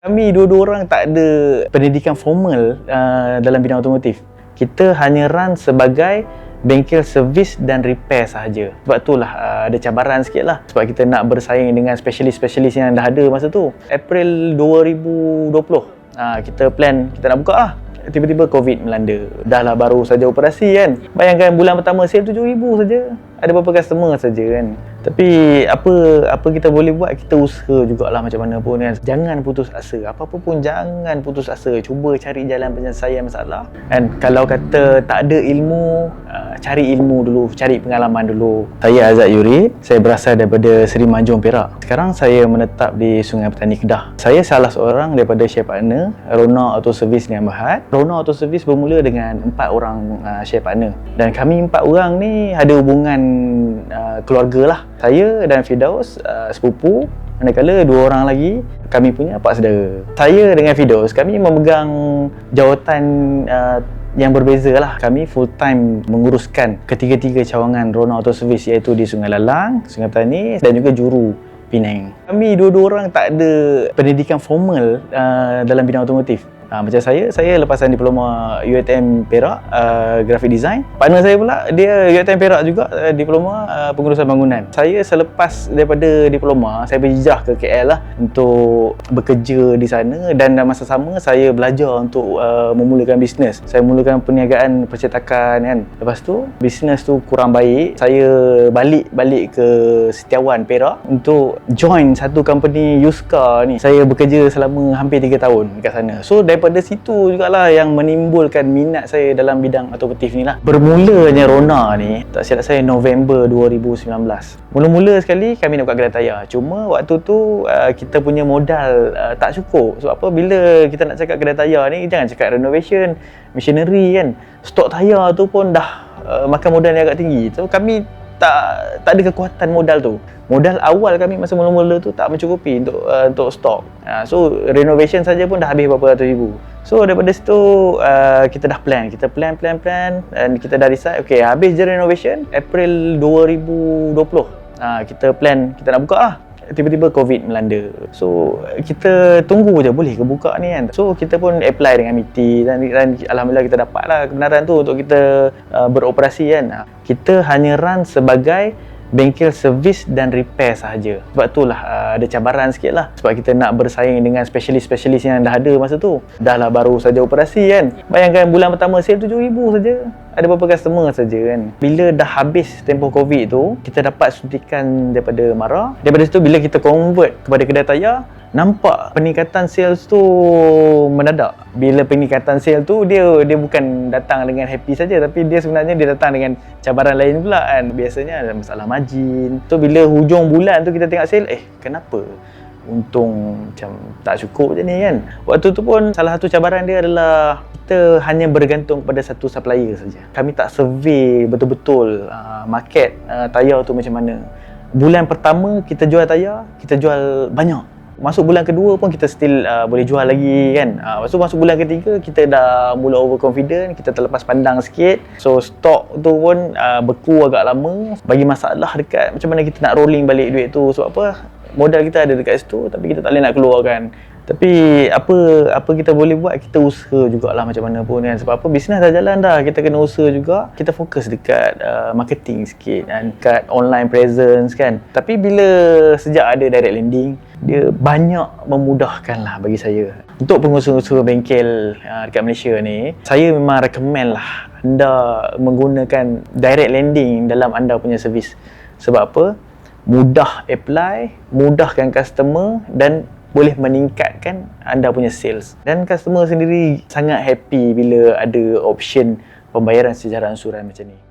Kami dua-dua orang tak ada pendidikan formal uh, dalam bidang otomotif. Kita hanya run sebagai bengkel servis dan repair sahaja. Sebab itulah uh, ada cabaran sikit lah. Sebab kita nak bersaing dengan spesialis-spesialis yang dah ada masa tu. April 2020, uh, kita plan kita nak buka lah. Tiba-tiba COVID melanda. Dah lah baru saja operasi kan. Bayangkan bulan pertama sale RM7,000 saja. Ada beberapa customer saja kan. Tapi apa apa kita boleh buat kita usaha jugalah macam mana pun kan. Jangan putus asa. Apa-apa pun jangan putus asa. Cuba cari jalan penyelesaian masalah. Kan kalau kata tak ada ilmu, uh, cari ilmu dulu, cari pengalaman dulu. Saya Azad Yuri, saya berasal daripada Seri Manjung Perak. Sekarang saya menetap di Sungai Petani Kedah. Saya salah seorang daripada share partner Rona Auto Service dengan Berhad. Rona Auto Service bermula dengan empat orang uh, share partner. Dan kami empat orang ni ada hubungan uh, keluarga lah saya dan Fidaus uh, sepupu manakala dua orang lagi kami punya pak saudara saya dengan Fidaus kami memegang jawatan uh, yang berbeza lah kami full time menguruskan ketiga-tiga cawangan Rona Auto Service iaitu di Sungai Lalang, Sungai Petani dan juga Juru Penang. Kami dua-dua orang tak ada pendidikan formal uh, dalam bidang otomotif. Ha, macam saya, saya lepasan diploma UiTM Perak, uh, graphic design. Partner saya pula, dia UiTM Perak juga, uh, diploma uh, pengurusan bangunan. Saya selepas daripada diploma, saya berhijrah ke KL lah untuk bekerja di sana dan dalam masa sama saya belajar untuk uh, memulakan bisnes. Saya mulakan perniagaan percetakan kan. Lepas tu, bisnes tu kurang baik. Saya balik balik ke Setiawan Perak untuk join satu company Yuska ni. Saya bekerja selama hampir 3 tahun dekat sana. So, daripada situ jugalah yang menimbulkan minat saya dalam bidang otomotif ni lah. Bermulanya Rona ni, tak silap saya November 2019. Mula-mula sekali kami nak buka kedai tayar. Cuma waktu tu uh, kita punya modal uh, tak cukup. Sebab apa bila kita nak cakap kedai tayar ni, jangan cakap renovation, machinery kan. Stok tayar tu pun dah uh, makan modal yang agak tinggi. So kami tak tak ada kekuatan modal tu. Modal awal kami masa mula-mula tu tak mencukupi untuk uh, untuk stok. Uh, so renovation saja pun dah habis berapa ratus ribu. So daripada situ uh, kita dah plan, kita plan plan plan dan kita dah decide okay habis je renovation April 2020. Uh, kita plan kita nak buka lah tiba-tiba COVID melanda. So, kita tunggu je boleh ke buka ni kan. So, kita pun apply dengan MITI dan, dan Alhamdulillah kita dapat lah kebenaran tu untuk kita uh, beroperasi kan. Kita hanya run sebagai bengkel servis dan repair sahaja. Sebab itulah uh, ada cabaran sikit lah. Sebab kita nak bersaing dengan spesialis-spesialis yang dah ada masa tu. Dah lah baru saja operasi kan. Bayangkan bulan pertama sale RM7,000 saja. Ada beberapa customer saja kan. Bila dah habis tempoh COVID tu, kita dapat suntikan daripada Mara. Daripada situ bila kita convert kepada kedai tayar, nampak peningkatan sales tu mendadak. Bila peningkatan sales tu dia dia bukan datang dengan happy saja tapi dia sebenarnya dia datang dengan cabaran lain pula kan. Biasanya ada masalah margin. So bila hujung bulan tu kita tengok sale, eh kenapa? Untung macam tak cukup je ni kan. Waktu tu pun salah satu cabaran dia adalah kita hanya bergantung pada satu supplier saja. Kami tak survey betul-betul uh, market uh, tayar tu macam mana. Bulan pertama kita jual tayar, kita jual banyak masuk bulan kedua pun kita still uh, boleh jual lagi kan. Uh, lepas tu masuk bulan ketiga kita dah mula overconfident, kita terlepas pandang sikit. So stok tu pun uh, beku agak lama. Bagi masalah dekat macam mana kita nak rolling balik duit tu. Sebab apa? Modal kita ada dekat situ tapi kita tak boleh nak keluarkan. Tapi apa apa kita boleh buat kita usaha jugalah macam mana pun kan. Sebab apa bisnes dah jalan dah. Kita kena usaha juga. Kita fokus dekat uh, marketing sikit dan dekat online presence kan. Tapi bila sejak ada direct lending dia banyak memudahkan lah bagi saya. Untuk pengusaha-pengusaha bengkel uh, dekat Malaysia ni saya memang recommend lah anda menggunakan direct lending dalam anda punya servis sebab apa mudah apply mudahkan customer dan boleh meningkatkan anda punya sales. Dan customer sendiri sangat happy bila ada option pembayaran secara ansuran macam ni